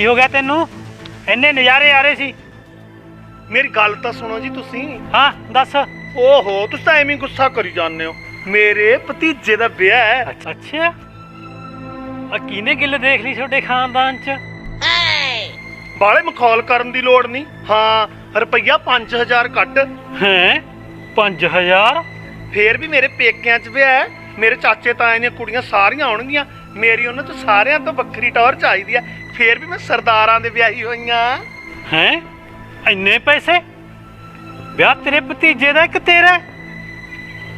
ਕੀ ਹੋ ਗਿਆ ਤੈਨੂੰ? ਇੰਨੇ ਨਜ਼ਾਰੇ ਆ ਰਹੇ ਸੀ। ਮੇਰੀ ਗੱਲ ਤਾਂ ਸੁਣੋ ਜੀ ਤੁਸੀਂ। ਹਾਂ ਦੱਸ। ਓਹੋ ਤੁਸੀਂ ਤਾਂ ਐਵੇਂ ਹੀ ਗੁੱਸਾ ਕਰੀ ਜਾਂਦੇ ਹੋ। ਮੇਰੇ ਭਤੀਜੇ ਦਾ ਵਿਆਹ ਹੈ। ਅੱਛਾ। ਆ ਕਿਹਨੇ ਗਿੱਲ ਦੇਖ ਲਈ ਤੁਹਾਡੇ ਖਾਨਦਾਨ ਚ? ਬਾਲੇ ਮਖੌਲ ਕਰਨ ਦੀ ਲੋੜ ਨਹੀਂ। ਹਾਂ ਰੁਪਈਆ 5000 ਕੱਢ। ਹੈ? 5000 ਫੇਰ ਵੀ ਮੇਰੇ ਪੇਕਿਆਂ 'ਚ ਵਿਆਹ ਹੈ। ਮੇਰੇ ਚਾਚੇ ਤਾਏ ਦੀਆਂ ਕੁੜੀਆਂ ਸਾਰੀਆਂ ਆਉਣਗੀਆਂ। ਮੇਰੀ ਉਹਨਾਂ ਤੋਂ ਸਾਰਿਆਂ ਤੋਂ ਵੱਖਰੀ ਟੌਰ ਚਾਹੀਦੀ ਆ ਫੇਰ ਵੀ ਮੈਂ ਸਰਦਾਰਾਂ ਦੇ ਵਿਆਹੀ ਹੋਈਆਂ ਹੈ? ਇੰਨੇ ਪੈਸੇ? ਵਿਆਹ ਤੇਰੇ ਭਤੀਜੇ ਦਾ ਇੱਕ ਤੇਰਾ?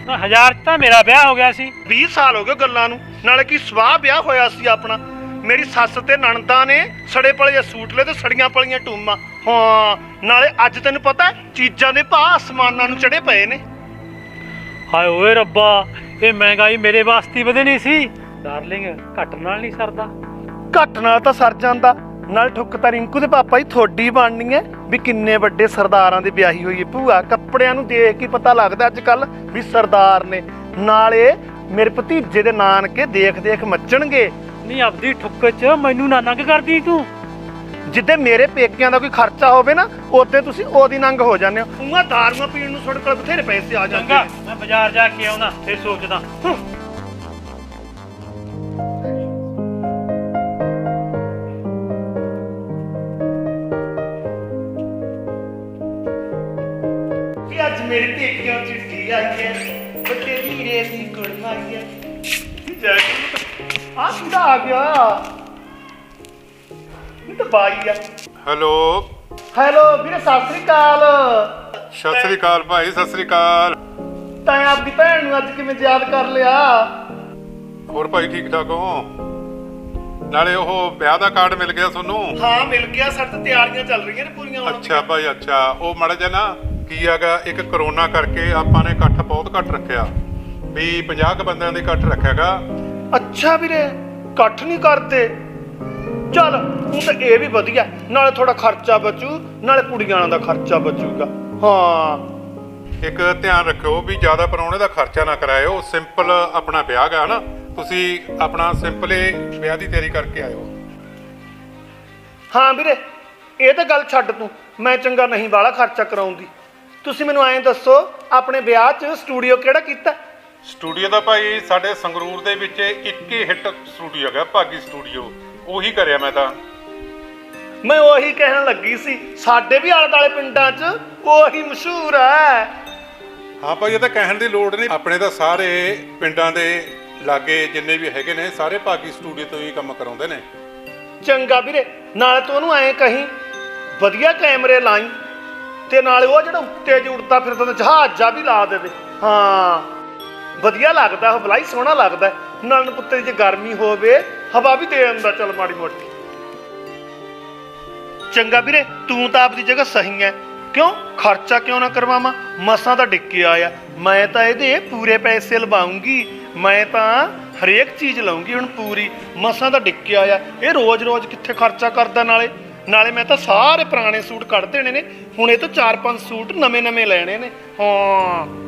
ਤਾਂ ਹਜ਼ਾਰ 'ਚ ਤਾਂ ਮੇਰਾ ਵਿਆਹ ਹੋ ਗਿਆ ਸੀ। 20 ਸਾਲ ਹੋ ਗਏ ਗੱਲਾਂ ਨੂੰ। ਨਾਲੇ ਕੀ ਸਵਾਹ ਵਿਆਹ ਹੋਇਆ ਸੀ ਆਪਣਾ? ਮੇਰੀ ਸੱਸ ਤੇ ਨਣਦਾਂ ਨੇ ਸੜੇ ਪਲੇ ਸੂਟ ਲਏ ਤੇ ਸੜੀਆਂ ਪਲੀਆਂ ਟੂਮਾਂ। ਹਾਂ ਨਾਲੇ ਅੱਜ ਤੈਨੂੰ ਪਤਾ ਚੀਜ਼ਾਂ ਦੇ ਭਾਅ ਆਸਮਾਨਾਂ ਨੂੰ ਚੜੇ ਪਏ ਨੇ। ਹਾਏ ਓਏ ਰੱਬਾ ਇਹ ਮਹਿੰਗਾਈ ਮੇਰੇ ਵਾਸਤੇ ਵਧਣੀ ਸੀ। ਡਾਰਲਿੰਗ ਘੱਟ ਨਾਲ ਨਹੀਂ ਸਰਦਾ। ਘੱਟ ਨਾਲ ਤਾਂ ਸਰ ਜਾਂਦਾ। ਨਾਲ ਠੁੱਕ ਤਾਂ ਰਿੰਕੂ ਦੇ ਪਾਪਾ ਹੀ ਥੋੜੀ ਬਣਨੀ ਹੈ ਵੀ ਕਿੰਨੇ ਵੱਡੇ ਸਰਦਾਰਾਂ ਦੇ ਵਿਆਹੀ ਹੋਈ ਹੈ ਭੂਆ। ਕੱਪੜਿਆਂ ਨੂੰ ਦੇਖ ਕੇ ਪਤਾ ਲੱਗਦਾ ਅੱਜ ਕੱਲ ਵੀ ਸਰਦਾਰ ਨੇ। ਨਾਲੇ ਮੇਰੇ ਭਤੀਜੇ ਦੇ ਨਾਨਕੇ ਦੇਖ ਦੇਖ ਮੱਚਣਗੇ। ਨਹੀਂ ਆਪਦੀ ਠੁੱਕ 'ਚ ਮੈਨੂੰ ਨਾ ਨੰਗ ਕਰਦੀ ਤੂੰ। ਜਿੱਦੇ ਮੇਰੇ ਪੇਕਿਆਂ ਦਾ ਕੋਈ ਖਰਚਾ ਹੋਵੇ ਨਾ ਉਹਦੇ ਤੁਸੀਂ ਉਹਦੀ ਨੰਗ ਹੋ ਜਾਂਦੇ ਹੋ। ਉਹਾਂ ਦਾਰੂਆਂ ਪੀਣ ਨੂੰ ਤੁਹਾਡੇ ਕੋਲ ਬਥੇਰੇ ਪੈਸੇ ਆ ਜਾਂਦੇ ਚੰਗਾ ਮੈਂ ਬਾਜ਼ਾਰ ਜਾ ਕੇ ਆਉਣਾ ਫਿਰ ਸੋਚਦਾ। ਮੇਰੇ ਪੇਕਿਆਂ ਚਿੱਠੀ ਆਈ ਹੈ ਵੱਡੇ ਵੀਰੇ ਦੀ ਕੁੜਮਾਈ ਹੈ ਜੈ ਆ ਕਿਹਦਾ ਆ ਗਿਆ? ਇਹ ਤਾਂ ਬਾਈ ਆ। ਹੈਲੋ। ਹੈਲੋ ਵੀਰੇ ਸਤਿ ਸ੍ਰੀ ਅਕਾਲ। ਸਤਿ ਸ੍ਰੀ ਅਕਾਲ ਭਾਈ ਸਤਿ ਸ੍ਰੀ ਅਕਾਲ। ਤਾਂ ਆਪਦੀ ਭੈਣ ਨੂੰ ਅੱਜ ਕਿਵੇਂ ਯਾਦ ਕਰ ਲਿਆ? ਹੋਰ ਭਾਈ ਠੀਕ ਠਾਕ ਹੋ? ਨਾਲੇ ਉਹ ਵਿਆਹ ਦਾ ਕਾਰਡ ਮਿਲ ਗਿਆ ਤੁਹਾਨੂੰ? ਹਾਂ ਮਿਲ ਗਿਆ ਤਾਂ ਤਿਆਰੀਆਂ ਚੱਲ ਰਹੀਆਂ ਨੇ ਪੂਰੀਆਂ ਹੋਣ ਅੱਛਾ ਭਾਈ ਅੱਛਾ। ਉਹ ਮਾੜਾ ਜਿਹਾ ਨਾ ਕੀ ਹੈਗਾ? ਇੱਕ ਕਰੋਨਾ ਕਰਕੇ ਆਪਾਂ ਨੇ ਇਕੱਠ ਬਹੁਤ ਘੱਟ ਰੱਖਿਆ। ਵੀ 50 ਕ ਬੰਦਿਆਂ ਦੇ ਇਕੱਠ ਰੱਖਿਆਗਾ। ਅੱਛਾ ਵੀਰੇ ਇਕੱਠ ਨਹੀਂ ਕਰਦੇ। ਚੱਲ ਉਹ ਤਾਂ ਇਹ ਵੀ ਵਧੀਆ। ਨਾਲੇ ਥੋੜਾ ਖਰਚਾ ਬਚੂ ਨਾਲੇ ਕੁੜੀਆਂ ਦਾ ਖਰਚਾ ਬਚੂਗਾ। ਹਾਂ। ਇੱਕ ਧਿਆਨ ਰੱਖਿਓ ਵੀ ਜ਼ਿਆਦਾ ਪਰੌਣੇ ਦਾ ਖਰਚਾ ਨਾ ਕਰਾਇਓ। ਸਿੰਪਲ ਆਪਣਾ ਵਿਆਹ ਗਾ ਨਾ ਤੁਸੀਂ ਆਪਣਾ ਸਿੰਪਲ ਵਿਆਹ ਦੀ ਤਿਆਰੀ ਕਰਕੇ ਆਇਓ। ਹਾਂ ਵੀਰੇ ਇਹ ਤਾਂ ਗੱਲ ਛੱਡ ਤੂੰ। ਮੈਂ ਚੰਗਾ ਨਹੀਂ ਵਾਲਾ ਖਰਚਾ ਕਰਾਉਂਦੀ। ਤੁਸੀਂ ਮੈਨੂੰ ਐਂ ਦੱਸੋ ਆਪਣੇ ਵਿਆਹ 'ਚ ਸਟੂਡੀਓ ਕਿਹੜਾ ਕੀਤਾ? ਸਟੂਡੀਓ ਦਾ ਭਾਈ ਸਾਡੇ ਸੰਗਰੂਰ ਦੇ ਵਿੱਚ ਇੱਕ ਹੀ ਹਿੱਟ ਸਟੂਡੀਓ ਹੈਗਾ ਭਾਗੀ ਸਟੂਡੀਓ ਉਹੀ ਕਰਿਆ ਮੈਂ ਤਾਂ। ਮੈਂ ਉਹੀ ਕਹਿਣ ਲੱਗੀ ਸੀ ਸਾਡੇ ਵੀ ਆਲੇ ਦਾਲੇ ਪਿੰਡਾਂ 'ਚ ਉਹੀ ਮਸ਼ਹੂਰ ਹੈ। ਹਾਂ ਭਾਈ ਇਹ ਤਾਂ ਕਹਿਣ ਦੀ ਲੋੜ ਨਹੀਂ। ਆਪਣੇ ਤਾਂ ਸਾਰੇ ਪਿੰਡਾਂ ਦੇ ਲਾਗੇ ਜਿੰਨੇ ਵੀ ਹੈਗੇ ਨੇ ਸਾਰੇ ਭਾਗੀ ਸਟੂਡੀਓ ਤੋਂ ਹੀ ਕੰਮ ਕਰਾਉਂਦੇ ਨੇ। ਚੰਗਾ ਵੀਰੇ ਨਾਲੇ ਤੂੰ ਉਹਨੂੰ ਐਂ ਕਹੀਂ ਵਧੀਆ ਕੈਮਰੇ ਲਾਈ। ਤੇ ਨਾਲੇ ਉਹ ਜਿਹੜਾ ਉੱਤੇ ਜੁੜਦਾ ਫਿਰਦਾ ਤਾਂ ਜਹਾਜ਼ ਵੀ ਲਾ ਦੇਵੇ। ਹਾਂ। ਵਧੀਆ ਲੱਗਦਾ, ਉਹ ਬਲਾਈ ਸੋਹਣਾ ਲੱਗਦਾ। ਹੈ। ਨਾਲ ਪੁੱਤਰ ਜੇ ਗਰਮੀ ਹੋਵੇ, ਹਵਾ ਵੀ ਦੇ ਦਿੰਦਾ, ਚੱਲ ਮਾੜੀ ਮੋਟੀ। ਚੰਗਾ ਵੀਰੇ, ਤੂੰ ਤਾਂ ਆਪਦੀ ਜਗ੍ਹਾ ਸਹੀ ਹੈ ਕਿਉਂ? ਖਰਚਾ ਕਿਉਂ ਨਾ ਕਰਵਾਵਾਂ? ਮਸਾਂ ਤਾਂ ਡਿੱਕੇ ਆਇਆ ਮੈਂ ਤਾਂ ਇਹਦੇ ਪੂਰੇ ਪੈਸੇ ਲਵਾਉਂਗੀ। ਮੈਂ ਤਾਂ ਹਰੇਕ ਚੀਜ਼ ਲਾਉਂਗੀ ਹੁਣ ਪੂਰੀ। ਮਸਾਂ ਤਾਂ ਡਿੱਕੇ ਆਇਆ ਇਹ ਰੋਜ਼-ਰੋਜ਼ ਕਿੱਥੇ ਖਰਚਾ ਕਰਦਾ ਨਾਲੇ? ਨਾਲੇ ਮੈਂ ਤਾਂ ਸਾਰੇ ਪੁਰਾਣੇ ਸੂਟ ਕੱਢ ਦੇਣੇ ਨੇ। ਹੁਣ ਇਹ ਤੋਂ 4-5 ਸੂਟ ਨਵੇਂ-ਨਵੇਂ ਲੈਣੇ ਨੇ। ਹਾਂ।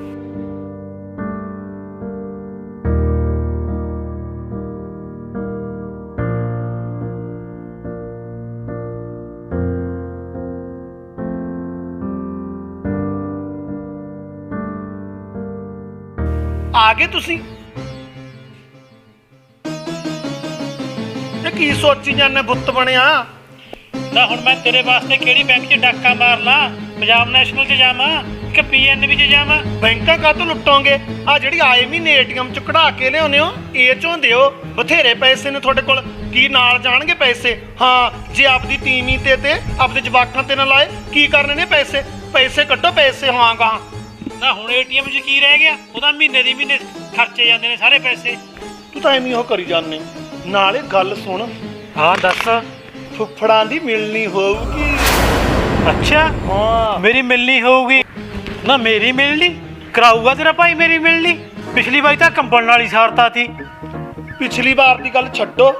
ਆ ਗਏ ਤੁਸੀਂ। ਤੇ ਕੀ ਸੋਚੀ ਜਾਂਦੇ ਬੁੱਤ ਬਣਿਆ? ਨਾ ਹੁਣ ਮੈਂ ਤੇਰੇ ਵਾਸਤੇ ਕਿਹੜੀ ਬੈਂਕ 'ਚ ਡਾਕਾ ਮਾਰ ਲਾਂ ਪੰਜਾਬ ਨੈਸ਼ਨਲ 'ਚ ਜਾਵਾਂ? ਕਿ ਪੀਐਨਬੀ 'ਚ ਜਾਵਾਂ? ਬੈਂਕਾਂ ਕਾਹਤੋਂ ਲੁੱਟੋਗੇ? ਆ ਜਿਹੜੀ ਆਏ ਮਹੀਨੇ ਏਟੀਐਮ ਚ ਕਢਾ ਕੇ ਲਿਆਉਂਦੇ ਹੋ ਇਹ ਚੋਂ ਦਿਓ ਬਥੇਰੇ ਪੈਸੇ ਨੇ ਤੁਹਾਡੇ ਕੋਲ। ਕੀ ਨਾਲ ਜਾਣਗੇ ਪੈਸੇ? ਹਾਂ ਜੇ ਆਪਦੀ ਤੀਵੀਂ ਤੇ ਤੇ ਆਪਦੇ ਜਵਾਕਾਂ ਤੇ ਨਾ ਲਾਏ ਕੀ ਕਰਨੇ ਨੇ ਪੈਸੇ? ਪੈਸੇ ਕੱਢੋ ਪੈਸੇ ਹਾਂਗਾ ਨਾ ਹੁਣ ਏਟੀਐਮ 'ਚ ਕੀ ਰਹਿ ਗਿਆ? ਉਹਦਾ ਮਹੀਨੇ ਦੀ ਮਹੀਨੇ ਖਰਚੇ ਜਾਂਦੇ ਨੇ ਸਾਰੇ ਪੈਸੇ। ਤੂੰ ਤਾਂ ਐਵੇਂ ਉਹ ਕਰੀ ਜਾਂਦੇ। ਨਾਲੇ ਗੱਲ ਸੁਣ। ਹਾਂ ਦੱਸ। ਫੁੱਫੜਾਂ ਦੀ ਮਿਲਣੀ ਹੋਊਗੀ। ਅੱਛਾ ਹਾਂ ਮੇਰੀ ਮਿਲਣੀ ਹੋਊਗੀ। ਨਾ ਮੇਰੀ ਮਿਲਣੀ? ਕਰਾਊਗਾ ਤੇਰਾ ਭਾਈ ਮੇਰੀ ਮਿਲਣੀ? ਪਿਛਲੀ ਵਾਰੀ ਤਾਂ ਕੰਬਣ ਵਾਲੀ ਸਾਰਤਾ ਸੀ। ਪਿਛਲੀ ਵਾਰ ਦੀ ਗੱਲ ਛੱਡੋ।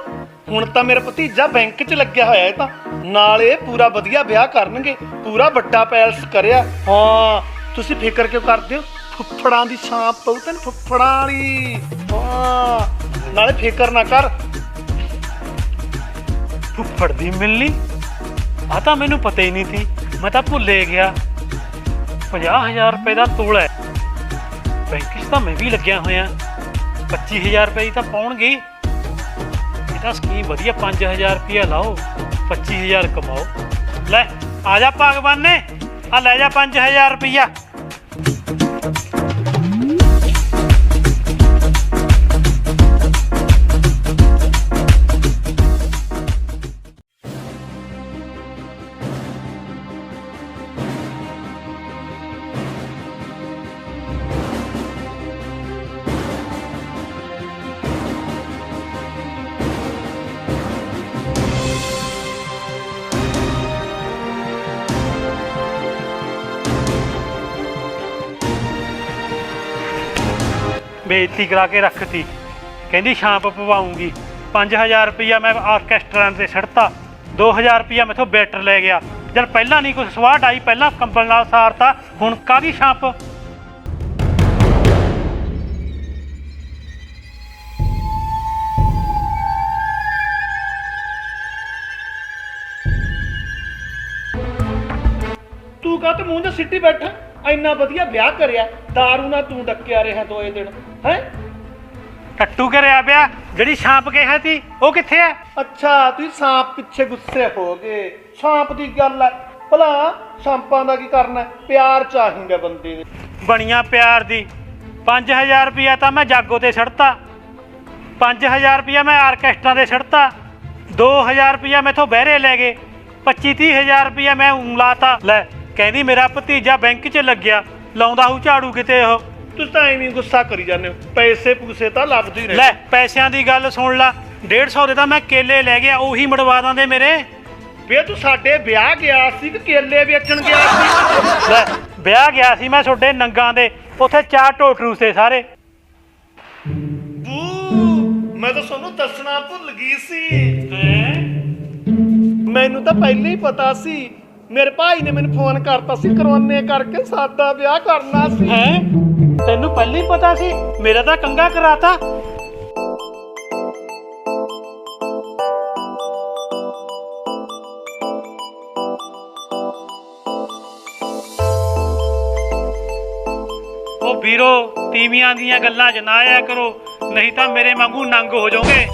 ਹੁਣ ਤਾਂ ਮੇਰਾ ਭਤੀਜਾ ਬੈਂਕ 'ਚ ਲੱਗਿਆ ਹੋਇਆ ਹੈ ਤਾਂ। ਨਾਲੇ ਪੂਰਾ ਵਧੀਆ ਵਿਆਹ ਕਰਨਗੇ। ਪੂਰਾ ਵੱਡਾ ਪੈਲਸ ਕਰਿਆ। ਹਾਂ। ਤੁਸੀਂ ਫਿਕਰ ਕਿਉਂ ਕਰਦੇ ਹੋ? ਫੁੱਫੜਾਂ ਦੀ ਛਾਪ ਪਊ ਤੈਨੂੰ ਫੁੱਫੜਾਂ ਵਾਲੀ। ਹਾਂ। ਨਾਲੇ ਫਿਕਰ ਨਾ ਕਰ। ਫੁੱਫੜ ਦੀ ਮਿਲਣੀ? ਆ ਤਾਂ ਮੈਨੂੰ ਪਤਾ ਹੀ ਨਹੀਂ ਸੀ। ਮੈਂ ਤਾਂ ਭੁੱਲੇ ਗਿਆ। 50000 ਰੁਪਏ ਦਾ ਤੋਲਾ ਹੈ। ਬੈਂਕ 'ਚ ਤਾਂ ਮੈਂ ਵੀ ਲੱਗਿਆ ਹੋਇਆ। 25000 ਰੁਪਏ ਤਾਂ ਪਾਉਣਗੇ। ਹੀ। ਇਹ ਤਾਂ ਸਕੀਮ ਵਧੀਆ 5000 ਰੁਪਇਆ ਲਾਓ 25000 ਕਮਾਓ। ਲੈ, ਆ ਜਾ ਭਗਵਾਨ। ਨੇ ਆ ਲੈ ਜਾ 5000 ਰੁਪਇਆ। ਬੇਇੱਜ਼ਤੀ ਕਰਾ ਕੇ ਰੱਖਤੀ। ਕਹਿੰਦੀ ਸ਼ਾਂਪ ਪਵਾਉਂਗੀ। 5000 ਰੁਪਇਆ ਮੈਂ ਆਰਕੈਸਟਰਾਂ ਤੇ ਛੱਡਤਾ 2000 ਰੁਪਇਆ ਮੈਥੋਂ ਬੈਟਰ ਲੈ ਗਿਆ। ਜਦ ਪਹਿਲਾਂ ਨਹੀਂ ਕੁਝ ਸਵਾਟ ਆਈ ਪਹਿਲਾਂ ਕੰਬਲ ਨਾਲ ਸਾਰਤਾ, ਹੁਣ ਕਾਦੀ ਸ਼ਾਂਪ ਤੂੰ ਕਾਹ ਤੇ ਮੂੰਹ 'ਚ ਸਿੱਟੀ ਬੈਠਾ? ਇੰਨਾ ਵਧੀਆ ਵਿਆਹ ਕਰਿਆ। ਦਾਰੂ ਨਾਲ ਤੂੰ ਡੱਕਿਆ ਰਿਹਾ ਦੋਏ ਦਿਨ ਹੈ ਟੱਟੂ ਕਰਿਆ ਪਿਆ ਜਿਹੜੀ ਸ਼ਾਂਪ ਕਿਹਾ ਸੀ ਉਹ ਕਿੱਥੇ ਹੈ ਅੱਛਾ ਤੁਸੀਂ ਸਾਂਪ ਪਿੱਛੇ ਗੁੱਸੇ ਹੋ ਗਏ ਸਾਂਪ ਦੀ ਗੱਲ ਹੈ ਭਲਾ ਸਾਂਪਾਂ ਦਾ ਕੀ ਕਰਨਾ ਹੈ? ਪਿਆਰ ਚਾਹੀਦਾ ਬੰਦੇ ਦੇ ਬਣੀਆਂ ਪਿਆਰ ਦੀ 5000 ਰੁਪਇਆ ਤਾਂ ਮੈਂ ਜਾਗੋ ਤੇ ਛੱਡਤਾ 5000 ਰੁਪਇਆ ਮੈਂ ਆਰਕੈਸਟਰਾ ਤੇ ਛੱਡਤਾ 2000 ਰੁਪਇਆ ਮੈਥੋਂ ਬਹਿਰੇ ਲੈ ਗਏ 25 30000 ਰੁਪਇਆ ਮੈਂ ਊਂ ਲਾਤਾ ਲੈ ਕਹਿੰਦੀ ਮੇਰਾ ਭਤੀਜਾ ਬੈਂਕ 'ਚ ਲੱਗਿਆ ਲਾਉਂਦਾ ਹੂ ਝਾੜੂ ਕਿਤੇ ਉਹ। ਤੁਸੀਂ ਤਾਂ ਐਵੇਂ ਹੀ ਗੁੱਸਾ ਕਰੀ ਜਾਂਦੇ ਹੋ। ਪੈਸੇ ਪੂਸੇ ਤਾਂ ਲੱਭਦੇ ਹੀ ਲੈ ਪੈਸਿਆਂ ਦੀ ਗੱਲ ਸੁਣ ਲਾ। 150 ਦੇ ਤਾਂ ਮੈਂ ਕੇਲੇ ਲੈ ਗਿਆ ਉਹੀ ਮੜਵਾ ਦਾਂਦੇ ਮੇਰੇ। ਵੇ ਤੂੰ ਸਾਡੇ ਵਿਆਹ ਗਿਆ ਸੀ ਕਿ ਕੇਲੇ ਵੇਚਣ ਗਿਆ ਸੀ? ਲੈ ਵਿਆਹ ਗਿਆ ਸੀ ਮੈਂ ਤੁਹਾਡੇ ਨੰਗਾਂ ਦੇ। ਉੱਥੇ ਚਾਰ ਟੋਟਰੂ ਸੇ ਸਾਰੇ। ਬੂ ਮੈਂ ਤਾਂ ਤੁਹਾਨੂੰ ਦੱਸਣਾ ਭੁੱਲ ਗਈ ਸੀ। ਮੈਨੂੰ ਤਾਂ ਪਹਿਲਾਂ ਹੀ ਪਤਾ ਸੀ ਮੇਰੇ ਭਾਈ ਨੇ ਮੈਨੂੰ ਫੋਨ ਕਰਤਾ ਸੀ ਕਰੋਨੇ ਕਰਕੇ ਸਾਦਾ ਵਿਆਹ ਕਰਨਾ ਸੀ। ਹੈ? ਤੈਨੂੰ ਪਹਿਲਾਂ ਹੀ ਪਤਾ ਸੀ? ਮੇਰਾ ਤਾਂ ਕੰਗਾ ਕਰਾਤਾ। ਉਹ ਵੀਰੋ, ਤੀਵੀਆਂ ਦੀਆਂ ਗੱਲਾਂ ਜਨਾਇਆ ਕਰੋ, ਨਹੀਂ ਤਾਂ ਮੇਰੇ ਵਾਂਗੂ ਨੰਗ ਹੋ ਜਾਓਗੇ।